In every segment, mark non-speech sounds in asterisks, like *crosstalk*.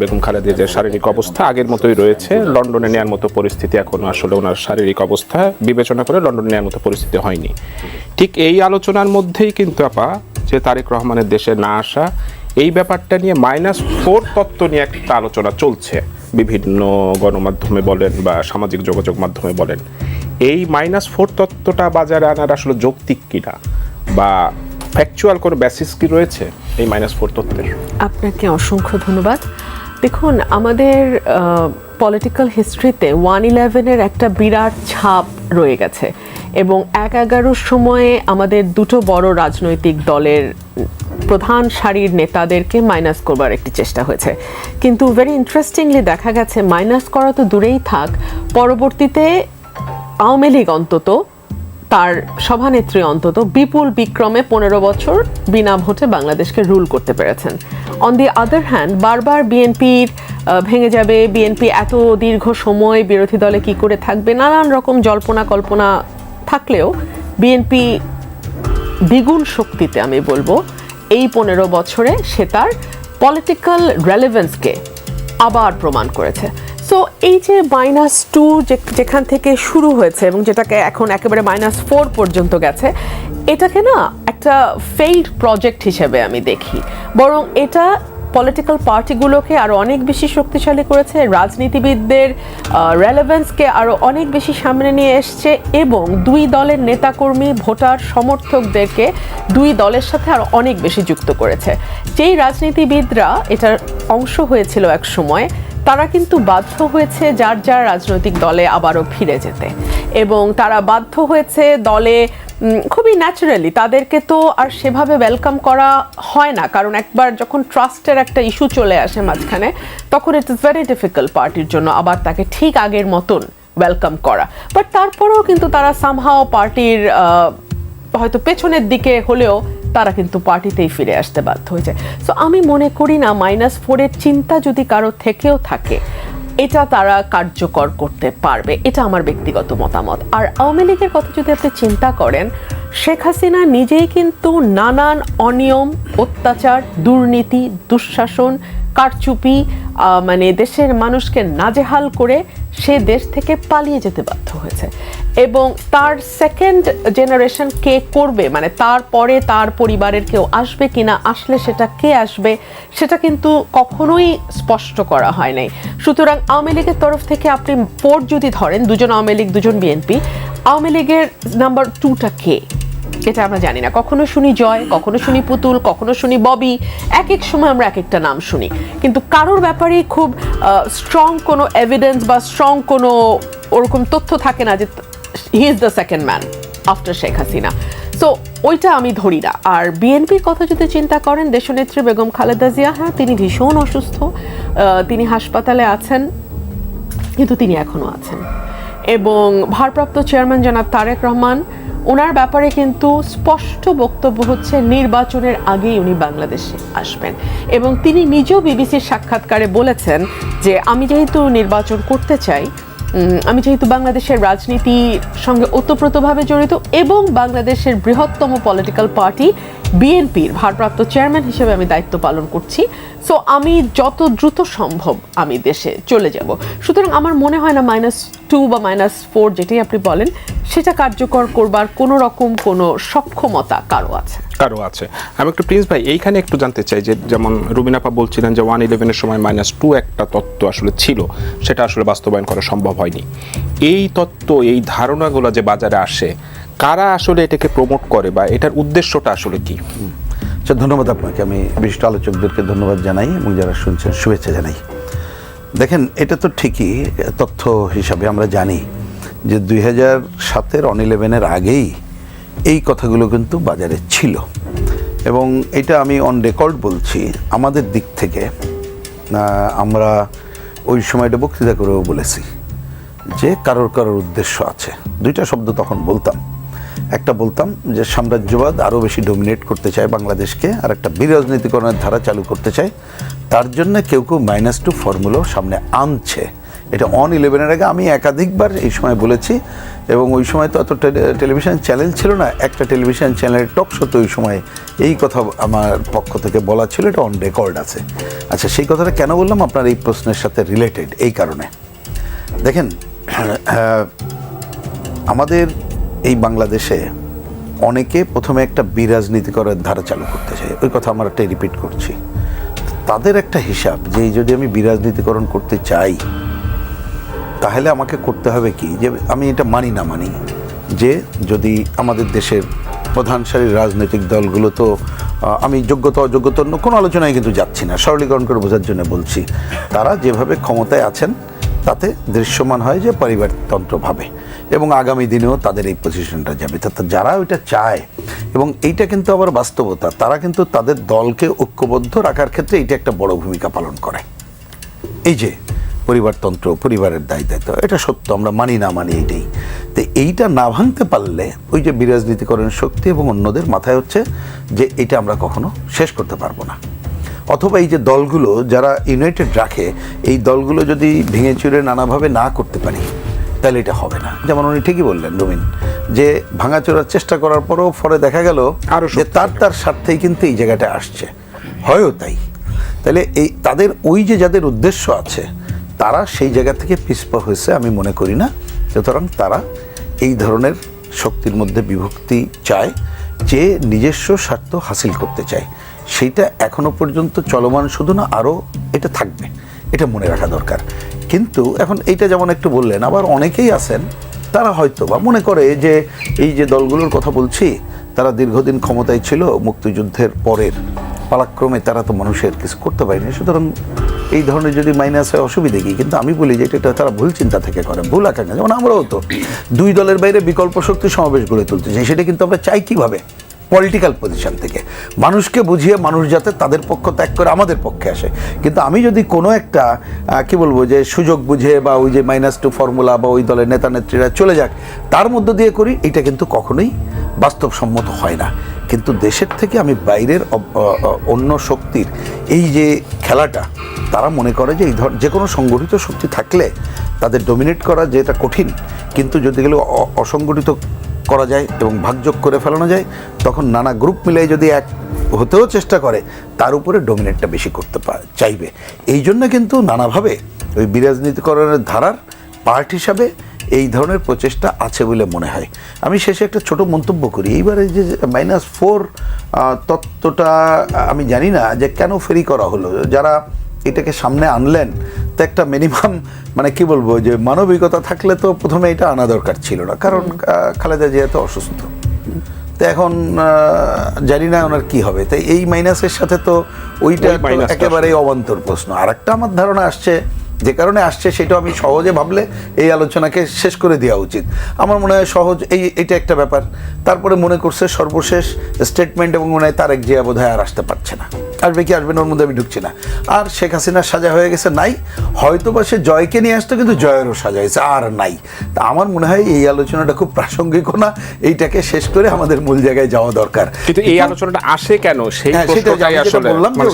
বেগম খালেদের যে শারীরিক অবস্থা আগের মতোই রয়েছে। লন্ডনে নেওয়ার মতো পরিস্থিতি এখনও আসলে ওনার শারীরিক অবস্থা বিবেচনা করে লন্ডনে নেওয়ার মতো পরিস্থিতি হয়নি। ঠিক এই আলোচনার মধ্যেই কিন্তু আপা, যে তারেক রহমানের দেশে না আসা, এই ব্যাপারটা নিয়ে মাইনাস ফোর তত্ত্ব নিয়ে একটা আলোচনা চলছে। বিভিন্ন গণমাধ্যমে বলেন বা সামাজিক যোগাযোগ মাধ্যমে বলেন। এই মাইনাস ফোর তত্ত্বটা বাজারে আনার আসলে যৌক্তিক কিনা? বা ফ্যাকচুয়াল কোনো বেসিস কি রয়েছে এই মাইনাস ফোর তত্ত্বের? আপনাকে অসংখ্য ধন্যবাদ। দেখুন, আমাদের পলিটিক্যাল হিস্ট্রিতে ওয়ান ইলেভেনের একটা বিরাট ছাপ রয়ে গেছে এবং এক এগারোর সময়ে আমাদের দুটো বড় রাজনৈতিক দলের প্রধান সারির নেতাদেরকে মাইনাস করবার একটি চেষ্টা হয়েছে। কিন্তু ভেরি ইন্টারেস্টিংলি দেখা গেছে মাইনাস করা তো দূরেই থাক, পরবর্তীতে আওয়ামী লীগ অন্তত, তার সভানেত্রী অন্তত বিপুল বিক্রমে পনেরো বছর বিনা ভোটে বাংলাদেশকে রুল করতে পেরেছেন। অন দি আদার হ্যান্ড বারবার বিএনপির ভেঙে যাবে। বিএনপি এত দীর্ঘ সময় বিরোধী দলে কি করে থাকবে? নানান রকম জল্পনা কল্পনা থাকলেও বিএনপি দ্বিগুণ শক্তিতে, আমি বলব, এই পনেরো বছরে সে তার পলিটিক্যাল রেলেভেন্সকে আবার প্রমাণ করেছে। সো এই যে মাইনাস টু যেখান থেকে শুরু হয়েছে এবং যেটাকে এখন একেবারে মাইনাস ফোর পর্যন্ত গেছে, এটাকে না একটা ফেইল্ড প্রজেক্ট হিসেবে আমি দেখি। বরং এটা পলিটিক্যাল পার্টিগুলোকে আরও অনেক বেশি শক্তিশালী করেছে, রাজনীতিবিদদের রেলেভেন্সকে আরও অনেক বেশি সামনে নিয়ে এসছে এবং দুই দলের নেতাকর্মী, ভোটার, সমর্থকদেরকে দুই দলের সাথে আরও অনেক বেশি যুক্ত করেছে। যেই রাজনীতিবিদরা এটার অংশ হয়েছিল এক সময়, তারা কিন্তু বাধ্য হয়েছে যার যার রাজনৈতিক দলে আবারও ফিরে যেতে। এবং তারা বাধ্য হয়েছে দলে খুবই ন্যাচারালি তাদেরকে তো আর সেভাবে ওয়েলকাম করা হয় না। কারণ একবার যখন ট্রাস্টের একটা ইস্যু চলে আসে মাঝখানে, তখন ইট ইজ ভেরি ডিফিকাল্ট পার্টির জন্য আবার তাকে ঠিক আগের মতন ওয়েলকাম করা। বাট তারপরেও কিন্তু তারা সামহাও পার্টির হয়তো পেছনের দিকে হলেও তারা কিন্তু পার্টিতেই ফিরে আসতে বাধ্য হয়েছে। সো আমি মনে করি না মাইনাস ফোরের চিন্তা যদি কারও থেকেও থাকে এটা তারা কার্যকর করতে পারবে। এটা আমার ব্যক্তিগত মতামত। আর আওয়ামী লীগের কথা যদি আপনি চিন্তা করেন, শেখ হাসিনা নিজেই কিন্তু নানান অনিয়ম, অত্যাচার, দুর্নীতি, দুঃশাসন কারচুপি মানে দেশের মানুষকে নাজেহাল করে সে দেশ থেকে পালিয়ে যেতে বাধ্য হয়েছে। এবং তার সেকেন্ড জেনারেশন কে করবে মানে তারপরে তার পরিবারের কেউ আসবে কিনা, আসলে সেটা কে আসবে, সেটা কিন্তু কখনোই স্পষ্ট করা হয় নাই। সুতরাং আওয়ামী লীগের তরফ থেকে আপনি ফোর যদি ধরেন, দুজন আওয়ামী লীগ, দুজন বিএনপি, আওয়ামী লীগের নাম্বার টুটা কে? এটা আমরা জানি না। কখনো শুনি জয়, কখনো শুনি পুতুল, কখনো শুনি ববি এক এক সময় আমরা এক একটা নাম শুনি। কিন্তু কারোর ব্যাপারে খুব স্ট্রং কোনো এভিডেন্স বা স্ট্রং কোনো ওরকম তথ্য থাকে না যে he is the second man after Sheikh Hasina so ওইটা আমি ধরি না। আর বিএনপির কথা যদি চিন্তা করেন, দেশনেত্রী বেগম খালেদা জিয়া হ্যাঁ তিনি ভীষণ অসুস্থ তিনি হাসপাতালে আছেন, কিন্তু তিনি এখনও আছেন। এবং ভারপ্রাপ্ত চেয়ারম্যান জনাব তারেক রহমান ওনার ব্যাপারে কিন্তু স্পষ্ট বক্তব্য হচ্ছে, নির্বাচনের আগেই উনি বাংলাদেশে আসবেন। এবং তিনি নিজেও বিবিসির সাক্ষাৎকারে বলেছেন যে, আমি যেহেতু নির্বাচন করতে চাই আমি যেহেতু বাংলাদেশের রাজনীতির সঙ্গে ওতপ্রোতভাবে জড়িত এবং বাংলাদেশের বৃহত্তম পলিটিক্যাল পার্টি বিএনপির ভারপ্রাপ্ত চেয়ারম্যান হিসেবে আমি দায়িত্ব পালন করছি। সো আমি যত দ্রুত সম্ভব আমি দেশে চলে যাব। সুতরাং আমার মনে হয় না মাইনাস টু বা মাইনাস ফোর যেটাই আপনি বলেন, সেটা কার্যকর করবার কোনো রকম কোনো সক্ষমতা কারও আছে। কারও আছে। আমি একটু প্রিন্স ভাই, এইখানে একটু জানতে চাই যে যেমন রুবিনাপা বলছিলেন যে ওয়ান ইলেভেনের সময় মাইনাস টু একটা তত্ত্ব আসলে ছিল, সেটা আসলে বাস্তবায়ন করা সম্ভব হয়নি। এই তত্ত্ব, এই ধারণাগুলো যে বাজারে আসে কারা আসলে এটাকে প্রমোট করে বা এটার উদ্দেশ্যটা আসলে কি? আচ্ছা ধন্যবাদ আপনাকে। আমি বিশিষ্ট আলোচকদেরকে ধন্যবাদ জানাই এবং যারা শুনছেন, শুভেচ্ছা জানাই। দেখেন, এটা তো ঠিকই তথ্য হিসাবে আমরা জানি যে দুই হাজার সাতের অন ইলেভেনের আগেই এই কথাগুলো কিন্তু বাজারে ছিল। এবং এটা আমি অন রেকর্ড বলছি, আমাদের দিক থেকে আমরা ওই সময়টা বক্তৃতা করেও বলেছি যে কারোর কারোর উদ্দেশ্য আছে। দুইটা শব্দ তখন বলতাম। একটা বলতাম যে সাম্রাজ্যবাদ আরও বেশি ডোমিনেট করতে চায় বাংলাদেশকে, আর একটা বিরাজনীতিকরণের ধারা চালু করতে চায়, তার জন্য কেউ কেউ মাইনাস টু ফর্মুলাও সামনে আনছে। এটা অন ইলেভেনের আগে আমি একাধিকবার এই সময় বলেছি, এবং ওই সময় তো টেলি- টেলিভিশন চ্যানেল ছিল না, একটা টেলিভিশন চ্যানেলের টক শোতে ওই সময় এই কথা আমার পক্ষ থেকে বলা ছিল, এটা অন রেকর্ড আছে। আচ্ছা সেই কথাটা কেন বললাম? আপনার এই প্রশ্নের সাথে রিলেটেড এই কারণে। দেখেন *clears throat* আমাদের এই বাংলাদেশে অনেকে প্রথমে একটা বিরাজনীতি করার ধারা চালু করতে চায়। ওই কথা আমরা একটা রিপিট করছি। তাদের একটা হিসাব যে যদি আমি বিরাজনীতিকরণ করতে চাই, তাহলে আমাকে করতে হবে কি? যে, আমি এটা মানি না মানি, যে, যদি আমাদের দেশের প্রধান সারির রাজনৈতিক দলগুলো তো আমি যোগ্যতা, অযোগ্যতা অন্য কোনো আলোচনায় কিন্তু যাচ্ছি না। সরলীকরণ করে বোঝার জন্য বলছি। তারা যেভাবে ক্ষমতায় আছেন তাতে দৃশ্যমান হয় যে পরিবারতন্ত্র ভাবে। এবং আগামী দিনেও তাদের এই পজিশনটা যাবে। তাতে যারা ওইটা চায়, এবং এইটা কিন্তু আবার বাস্তবতা, তারা কিন্তু তাদের দলকে ঐক্যবদ্ধ রাখার ক্ষেত্রে এটা একটা বড় ভূমিকা পালন করে। এই যে পরিবারতন্ত্র, পরিবারের দায় দায়িত্ব, এটা সত্য, আমরা মানি না মানি এইটাই। তো এইটা না ভাঙতে পারলে ওই যে বিরাজনীতিকরণের শক্তি এবং অন্যদের মাথায় হচ্ছে যে এটা আমরা কখনো শেষ করতে পারব না। অথবা এই যে দলগুলো যারা ইউনাইটেড রাখে এই দলগুলো যদি ভেঙে চুরে নানাভাবে না করতে পারি তাহলে এটা হবে না। যেমন উনি ঠিকই বললেন রবিন যে ভাঙাচোরার চেষ্টা করার পরও পরে দেখা গেল আরও যে তার তার স্বার্থেই কিন্তু এই জায়গাটা আসছে। হয়ও তাই। তাহলে এই তাদের ওই যে যাদের উদ্দেশ্য আছে তারা সেই জায়গা থেকে পিছপা হয়েছে আমি মনে করি না। সুতরাং তারা এই ধরনের শক্তির মধ্যে বিভক্তি চায় যে নিজস্ব স্বার্থ হাসিল করতে চায়। সেইটা এখনও পর্যন্ত চলমান, শুধু না আরও এটা থাকবে। এটা মনে রাখা দরকার। কিন্তু এখন এইটা যেমন একটু বললেন, আবার অনেকেই আছেন, তারা হয়তো বা মনে করে যে এই যে দলগুলোর কথা বলছি, তারা দীর্ঘদিন ক্ষমতায় ছিল, মুক্তিযুদ্ধের পরের পালাক্রমে তারা তো মানুষের কিছু করতে পারেনি। সুতরাং এই ধরনের যদি মাইনাস হয় অসুবিধে কি? কিন্তু আমি বলি যে এটা তারা ভুল চিন্তা থেকে করে, ভুল আকাঙ্ক্ষা। যেমন আমরাও তো দুই দলের বাইরে বিকল্প শক্তি সমাবেশ গড়ে তুলতে চাই, সেটা কিন্তু আমরা চাই কীভাবে? পলিটিক্যাল পজিশন থেকে। মানুষকে বুঝিয়ে মানুষ যাতে তাদের পক্ষ ত্যাগ করে আমাদের পক্ষে আসে। কিন্তু আমি যদি কোনো একটা কি বলব যে সুযোগ বুঝে বা ওই যে মাইনাস টু ফর্মুলা বা ওই দলের নেতা নেত্রীরা চলে যাক, তার মধ্য দিয়ে করি, এটা কিন্তু কখনোই বাস্তবসম্মত হয় না। কিন্তু দেশের থেকে আমি বাইরের অন্য শক্তির এই যে খেলাটা, তারা মনে করে যে এই ধর, যে কোনো সংগঠিত শক্তি থাকলে তাদের ডোমিনেট করা যেটা কঠিন। কিন্তু যদি গেলে অসংগঠিত করা যায় এবং ভাগযোগ করে ফেলানো যায়, তখন নানা গ্রুপ মিলে যদি এক হতেও চেষ্টা করে, তার উপরে ডোমিনেটটা বেশি করতে চাইবে। এই জন্য কিন্তু নানাভাবে ওই বিরাজনীতিকরণের ধারার পার্ট হিসাবে এই ধরনের প্রচেষ্টা আছে বলে মনে হয়। আমি শেষে একটা ছোট মন্তব্য করি। এইবারে যে মাইনাস ফোর তত্ত্বটা আমি জানি না যে কেন ফেরি করা হলো। যারা এটাকে সামনে আনলেন তো একটা মিনিমাম মানে কি বলব যে মানবিকতা থাকলে তো প্রথমে এটা আনা দরকার ছিল না। কারণ খালেদা জিয়া তো অসুস্থ। তো এখন আহ, জানি না ওনার কি হবে। তাই এই মাইনাসের সাথে তো ওইটা একেবারেই অবান্তর প্রশ্ন। আর একটা আমার ধারণা আসছে যে কারণে আসছে সেটা আমি সহজে ভাবলে এই আলোচনাকে শেষ করে দেওয়া উচিত। আমার মনে হয় সহজ এই এটা একটা ব্যাপার। তারপরে মনে করছে সর্বশেষ স্টেটমেন্ট এবং মনে হয় তারেক জিয়া বোধ আর আসতে পারছে না। আসবে কি আসবে না ওর মধ্যে আমি ঢুকছি না। আর শেখ হাসিনার সাজা হয়ে গেছে নাই। হয়তো বা সে জয়কে নিয়ে আসতো কিন্তু জয়েরও সাজা হয়েছে আর নাই। তা আমার মনে হয় এই আলোচনাটা খুব প্রাসঙ্গিকও না এইটাকে শেষ করে আমাদের মূল জায়গায় যাওয়া দরকার। কিন্তু এই আলোচনাটা আসে কেন? সেই হ্যাঁ, প্রশ্নটাই আসলে বললাম মানে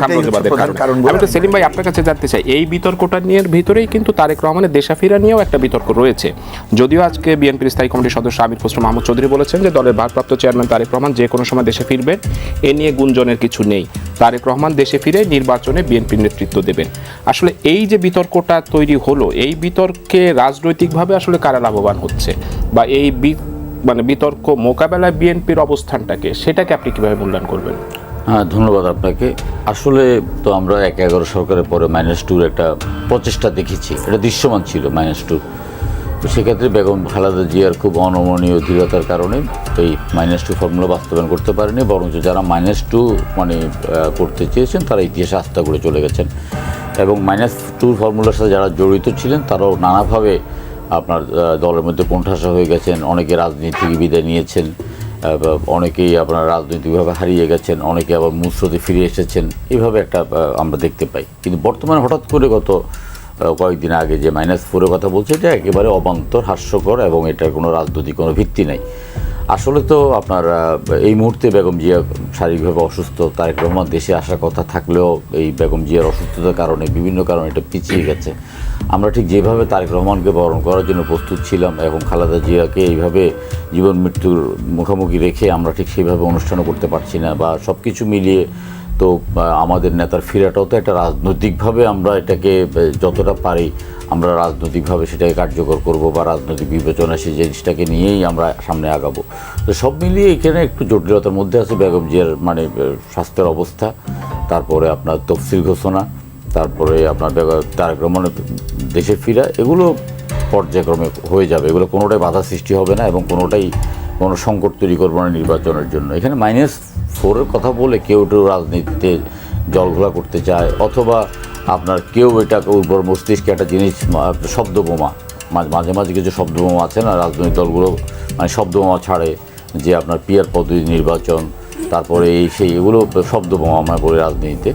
কারণ। কারণ। আমি তো সেলিম ভাই আপনার কাছে জানতে চাই এই বিতর্কটা নিয়ে ভিতরেই কিন্তু তারেক রহমানের দেশাফিরা নিয়েও একটা বিতর্ক রয়েছে। যদিও আজকে বিএনপির স্থায়ী কমিটির সদস্য আমির খসরু মাহমুদ চৌধুরী বলেছেন যে দলের ভারপ্রাপ্ত চেয়ারম্যান তারেক রহমান যে কোনো সময় দেশে ফিরবেন এ নিয়ে গুঞ্জনের কিছু নেই। তারেক রহমান দেশে ফিরে নির্বাচনে বিএনপির নেতৃত্ব দেবেন। আসলে এই যে বিতর্কটা তৈরি হলো, এই বিতর্কে রাজনৈতিকভাবে আসলে কারা লাভবান হচ্ছে? বা এই মানে বিতর্ক মোকাবেলায় বিএনপির অবস্থানটাকে, সেটাকে আপনি কীভাবে মূল্যায়ন করবেন? হ্যাঁ ধন্যবাদ আপনাকে। আসলে তো আমরা এক এগারো সরকারের পরে মাইনাস টুর একটা প্রচেষ্টা দেখেছি। এটা দৃশ্যমান ছিল মাইনাস টু তো সেক্ষেত্রে বেগম খালেদা জিয়ার খুব অনমনীয় দৃঢ়তার কারণে এই মাইনাস টু ফর্মুলা বাস্তবায়ন করতে পারেনি। বরঞ্চ যারা মাইনাস টু মানে করতে চেয়েছেন, তারা ইতিহাসে আস্থা করে চলে গেছেন। এবং মাইনাস টু ফর্মুলার সাথে যারা জড়িত ছিলেন, তারাও নানাভাবে আপনার দলের মধ্যে কোণঠাসা হয়ে গেছেন। অনেকে রাজনীতি বিদায় নিয়েছেন। অনেকেই আপনার রাজনৈতিকভাবে হারিয়ে গেছেন, অনেকে আবার মুসরতে ফিরে এসেছেন। এইভাবে একটা আমরা দেখতে পাই। কিন্তু বর্তমানে হঠাৎ করে গত কয়েকদিন আগে যে মাইনাস ফোরের কথা বলছে, এটা একেবারে অবান্তর, হাস্যকর এবং এটার কোনো রাজনৈতিক কোনো ভিত্তি নাই। আসলে তো আপনার এই মুহূর্তে বেগম জিয়া শারীরিকভাবে অসুস্থ, তারেক রহমান দেশে আসার কথা থাকলেও এই বেগম জিয়ার অসুস্থতার কারণে, বিভিন্ন কারণে এটা পিছিয়ে গেছে। আমরা ঠিক যেভাবে তারেক রহমানকে বরণ করার জন্য প্রস্তুত ছিলাম এবং খালেদা জিয়াকে এইভাবে জীবন মৃত্যুর মুখোমুখি রেখে আমরা ঠিক সেইভাবে অনুষ্ঠানও করতে পারছি না বা সব কিছু মিলিয়ে তো আমাদের নেতার ফিরাটাও তো একটা রাজনৈতিকভাবে আমরা এটাকে যতটা পারি আমরা রাজনৈতিকভাবে সেটাকে কার্যকর করব বা রাজনৈতিক বিবেচনা সেই জিনিসটাকে নিয়েই আমরা সামনে আগাবো। তো সব মিলিয়ে এখানে একটু জটিলতার মধ্যে আছে বেগম জিয়ার মানে স্বাস্থ্যের অবস্থা, তারপরে আপনার তফসিল ঘোষণা, তারপরে আপনার তারেক রহমানের দেশে ফিরা, এগুলো পর্যায়ক্রমে হয়ে যাবে। এগুলো কোনোটাই বাধা সৃষ্টি হবে না এবং কোনোটাই কোনো সংকট তৈরি করব না নির্বাচনের জন্য। এখানে মাইনাস ফোরের কথা বলে কেউ কেউ রাজনীতিতে জলঘোলা করতে চায় অথবা আপনার কেউ এটাকে উর্বর মস্তিষ্কে একটা জিনিস শব্দ বোমা মাঝে মাঝে মাঝে কিছু শব্দ বোমা আছে না, রাজনৈতিক দলগুলো মানে শব্দ বোমা ছাড়ে, যে আপনার পিয়ার পদ্ধতি নির্বাচন, তারপরে এই সেই এগুলো শব্দ বোমা আমরা বলি রাজনীতিতে।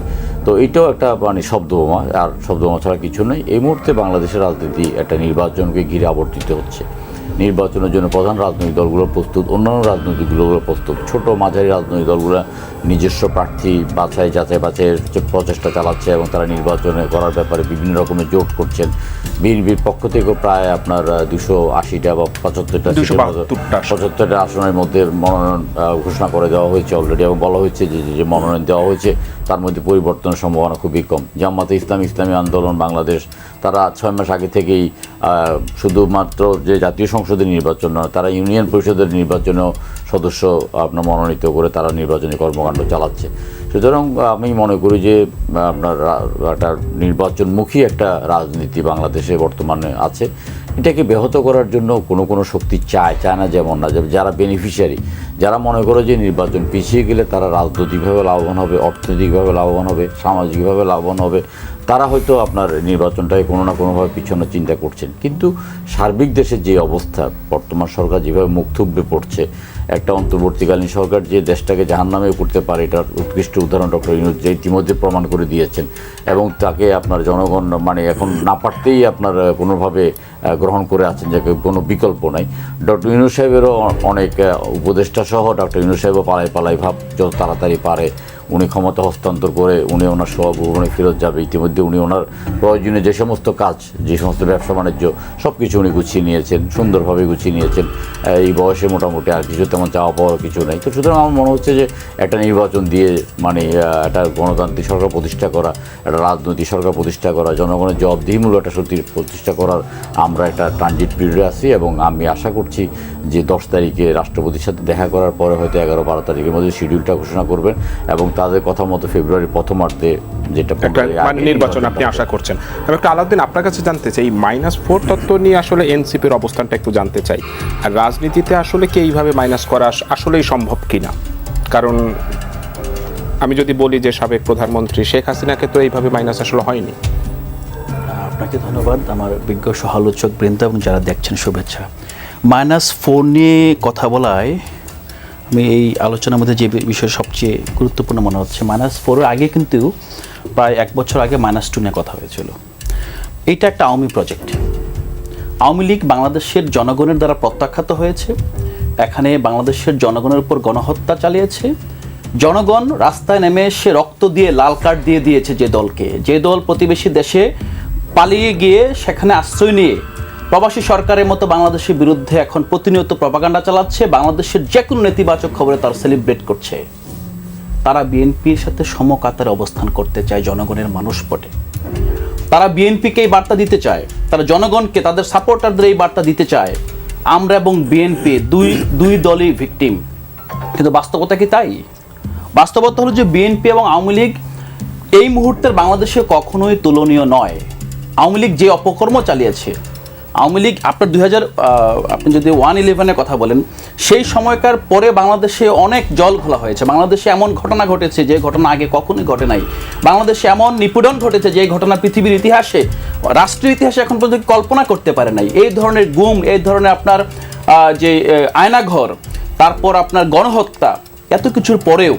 তো এটাও একটা মানে শব্দ বোমা আর শব্দ বোমা ছাড়া কিছু নেই। এই মুহূর্তে বাংলাদেশের রাজনীতি একটা নির্বাচনকে ঘিরে আবর্তিত হচ্ছে। নির্বাচনের জন্য প্রধান রাজনৈতিক দলগুলো প্রস্তুত অন্যান্য রাজনৈতিক দলগুলো প্রস্তুত। ছোট মাঝারি রাজনৈতিক দলগুলো নিজস্ব প্রার্থী বাছাই যাচাই বাছাইয়ের প্রচেষ্টা চালাচ্ছে এবং তারা নির্বাচনে করার ব্যাপারে বিভিন্ন রকমের জোট করছেন। বিএনপির পক্ষ থেকেও প্রায় আপনার দুশো আশিটা বা পঁচাত্তরটা সিটের মতো 272 টা আসন। পঁচাত্তরটা আসনের মধ্যে মনোনয়ন ঘোষণা করে দেওয়া হয়েছে অলরেডি এবং বলা হয়েছে যে যে- যে মনোনয়ন দেওয়া হয়েছে তার মধ্যে পরিবর্তনের সম্ভাবনা খুবই কম। জামাতে ইসলাম ইসলামী আন্দোলন বাংলাদেশ তারা ছয় মাস আগে থেকেই শুধুমাত্র যে জাতীয় সংসদের নির্বাচন নয়, তারা ইউনিয়ন পরিষদের নির্বাচনেও সদস্য আপনার মনোনীত করে তারা নির্বাচনী কর্মকাণ্ড চালাচ্ছে। সুতরাং আমি মনে করি যে, আপনার একটা নির্বাচনমুখী একটা রাজনীতি বাংলাদেশে বর্তমানে আছে। এটাকে ব্যাহত করার জন্য কোনো কোনো শক্তি চায় চায় না যেমন না যারা বেনিফিশিয়ারি যারা মনে করে যে নির্বাচন পিছিয়ে গেলে তারা রাজনৈতিকভাবে লাভবান হবে, অর্থনৈতিকভাবে লাভবান হবে, সামাজিকভাবে লাভবান হবে তারা হয়তো আপনার নির্বাচনটাকে কোনো না কোনোভাবে পিছনে চিন্তা করছেন। কিন্তু সার্বিক দেশের যে অবস্থা, বর্তমান সরকার যেভাবে মুখ থুবড়ে পড়ছে, একটা অন্তর্বর্তীকালীন সরকার যে দেশটাকে জাহান্নামে করতে পারে, এটার উৎকৃষ্ট উদাহরণ ডক্টর ইউনুস যে ইতিমধ্যে প্রমাণ করে দিয়েছেন, এবং তাকে আপনার জনগণ মানে এখন না পারতেই আপনার কোনোভাবে গ্রহণ করে আছেন যে কোনো বিকল্প নাই। ডক্টর ইউনুস সাহেবেরও অনেক উপদেষ্টা সহ ডক্টর ইউনুস সাহেবও পালাই পালাই ভাব যত তাড়াতাড়ি পারে উনি ক্ষমতা হস্তান্তর করে উনি ওনার সহভবনে ফেরত যাবে। ইতিমধ্যে উনি ওনার প্রয়োজনে যে সমস্ত কাজ, যে সমস্ত ব্যবসা বাণিজ্য সব কিছু উনি গুছিয়ে নিয়েছেন, সুন্দরভাবে গুছিয়ে নিয়েছেন। এই বয়সে মোটামুটি আর কিছু তেমন চাওয়া পাওয়ার কিছু নেই। তো সুতরাং আমার মনে হচ্ছে যে একটা নির্বাচন দিয়ে মানে একটা গণতান্ত্রিক সরকার প্রতিষ্ঠা করা, একটা রাজনৈতিক সরকার প্রতিষ্ঠা করা, জনগণের জবাবদিহিমূলক একটা সত্যি প্রতিষ্ঠা করার আমরা একটা ট্রানজিট পিরিয়ডে আছি এবং আমি আশা করছি যে দশ তারিখে রাষ্ট্রপতির সাথে দেখা করার পরে হয়তো এগারো বারো তারিখের মধ্যে শিডিউলটা ঘোষণা করবেন এবং তাদের কথা মতো ফেব্রুয়ারির প্রথমার্ধে যেটা মানে নির্বাচন আপনি আশা করছেন। আমি একটু আলাউদ্দিন আপনার কাছে জানতে চাই এই মাইনাস ফোর তত্ত্ব নিয়ে আসলে এনসিপির অবস্থানটা একটু জানতে চাই। আর রাজনীতিতে আসলে কি এইভাবে মাইনাস করা আসলেই সম্ভব কিনা? কারণ আমি যদি বলি যে সাবেক প্রধানমন্ত্রী শেখ হাসিনাকে তো এইভাবে মাইনাস আসলে হয়নি। আপনাকে ধন্যবাদ আমার বিজ্ঞ সহালোচক বৃন্দ এবং যারা দেখছেন শুভেচ্ছা। মাইনাস ফোর নিয়ে কথা বলায় আমি এই আলোচনার মধ্যে যে বিষয় সবচেয়ে গুরুত্বপূর্ণ মনে হচ্ছে মাইনাস ফোরের আগে কিন্তু প্রায় এক বছর আগে মাইনাস টু নিয়ে কথা হয়েছিল। এটা একটা আওয়ামী প্রজেক্ট আওয়ামী লীগ বাংলাদেশের জনগণের দ্বারা প্রত্যাখ্যাত হয়েছে। এখানে বাংলাদেশের জনগণের উপর গণহত্যা চালিয়েছে। জনগণ রাস্তায় নেমে এসে রক্ত দিয়ে লাল কার্ড দিয়ে দিয়েছে যে দলকে। যে দল প্রতিবেশী দেশে পালিয়ে গিয়ে সেখানে আশ্রয় নিয়ে প্রবাসী সরকারের মতো বাংলাদেশের বিরুদ্ধে এখন প্রতিনিয়ত প্রপাগান্ডা চালাচ্ছে। বাংলাদেশের যে কোনো নেতিবাচক খবরে তারা সেলিব্রেট করছে। তারা বিএনপির সাথে সমকাতারে অবস্থান করতে চায় জনগণের মানুষ পটে তারা বিএনপিকে এই বার্তা দিতে চায়। তারা জনগণকে, তাদের সাপোর্টারদের এই বার্তা দিতে চায়। আমরা এবং বিএনপি দুই দুই দলই ভিকটিম। কিন্তু বাস্তবতা কি তাই? বাস্তবতা হলো যে বিএনপি এবং আওয়ামী লীগ এই মুহূর্তের বাংলাদেশে কখনোই তুলনীয় নয়। আওয়ামী লীগ যে অপকর্ম চালিয়েছে আওয়ামী লীগ আপনার দুই হাজার আপনি যদি ওয়ান ইলেভেনের কথা বলেন, সেই সময়কার পরে বাংলাদেশে অনেক জল খোলা হয়েছে। বাংলাদেশে এমন ঘটনা ঘটেছে, যে ঘটনা আগে কখনোই ঘটে নাই। বাংলাদেশে এমন নিপীড়ন ঘটেছে, যে ঘটনা পৃথিবীর ইতিহাসে রাষ্ট্রীয় ইতিহাসে এখন পর্যন্ত কল্পনা করতে পারে নাই। এই ধরনের গুম, এই ধরনের আপনার যে আয়নাঘর, তারপর আপনার গণহত্যা, এত কিছুর পরেও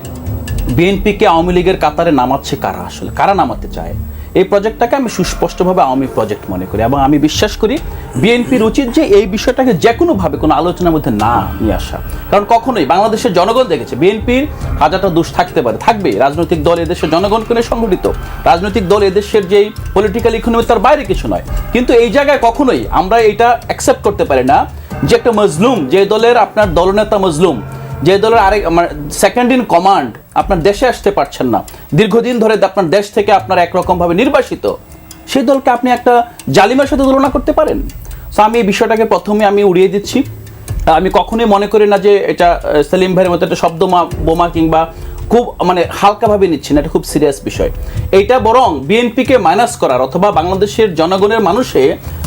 বিএনপিকে আওয়ামী লীগের কাতারে নামাচ্ছে কারা আসলে? কারা নামাতে চায়? এই প্রজেক্টটাকে আমি সুস্পষ্টভাবে আওয়ামী প্রজেক্ট মনে করি এবং আমি বিশ্বাস করি বিএনপির উচিত যে এই বিষয়টাকে যে কোনোভাবে কোনো আলোচনার মধ্যে না নিয়ে আসা। কারণ কখনোই বাংলাদেশের জনগণ দেখেছে, বিএনপির হাজারটা দোষ থাকতে পারে থাকবে রাজনৈতিক দল এদেশের জনগণকে নিয়ে সংগঠিত। রাজনৈতিক দল এদেশের যেই পলিটিক্যাল ইকোনমি তার বাইরে কিছু নয়। কিন্তু এই জায়গায় কখনোই আমরা এটা অ্যাকসেপ্ট করতে পারি না যে একটা মজলুম, যে দলের আপনার দলনেতা মজলুম যে দলের আরেক সেকেন্ড ইন কমান্ড আপনার দেশে আসতে পারছেন না। দীর্ঘদিন ধরে আপনার দেশ থেকে আপনার একরকমভাবে নির্বাসিত। সেই দলকে আপনি একটা জালিমের সাথে তুলনা করতে পারেন। সো আমি এই বিষয়টাকে প্রথমে আমি উড়িয়ে দিচ্ছি। আমি কখনোই মনে করি না যে এটা সেলিম ভাইয়ের মতো একটা শব্দ বোমা কিংবা খুব মানে হালকাভাবে নিচ্ছি না, এটা খুব সিরিয়াস বিষয়। এইটা বরং বিএনপিকে মাইনাস করার অথবা বাংলাদেশের জনগণের মানুষে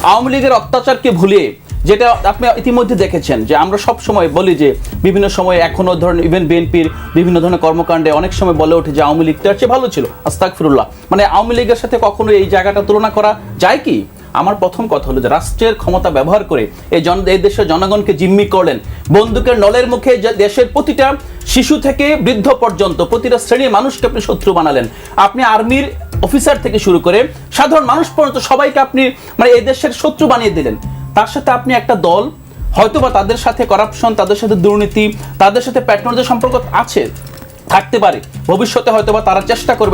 আওয়ামী লীগের অত্যাচারকে ভুলিয়ে, যেটা আপনি ইতিমধ্যে দেখেছেন, যে আমরা সব সময় বলি যে বিভিন্ন সময় এখনও ধরেন ইভেন বিএনপির বিভিন্ন ধরনের কর্মকাণ্ডে অনেক সময় বলে ওঠে যে আওয়ামী লীগটার চেয়ে ভালো ছিল আস্তাক ফিরুল্লাহ মানে আওয়ামী লীগের সাথে কখনো এই জায়গাটা তুলনা করা যায় কি? আমার প্রথম কথা হলো যে রাষ্ট্রের ক্ষমতা ব্যবহার করে এই জন এই দেশের জনগণকে জিম্মি করলেন। বন্দুকের নলের মুখে দেশের প্রতিটা শিশু থেকে বৃদ্ধ পর্যন্ত প্রতিটা শ্রেণির মানুষকে আপনি শত্রু বানালেন। আপনি আর্মির অফিসার থেকে শুরু করে সাধারণ মানুষ পর্যন্ত সবাইকে আপনি মানে এই দেশের শত্রু বানিয়ে দিলেন। তার সাথে আপনি একটা দল, হয়তোবা তাদের সাথে করাপশন তাদের সাথে দুর্নীতি, তাদের সাথে প্যাট্রনদের সম্পর্ক আছে, থাকতে পারে। ভবিষ্যতে হয়তোবা তারা চেষ্টা করবে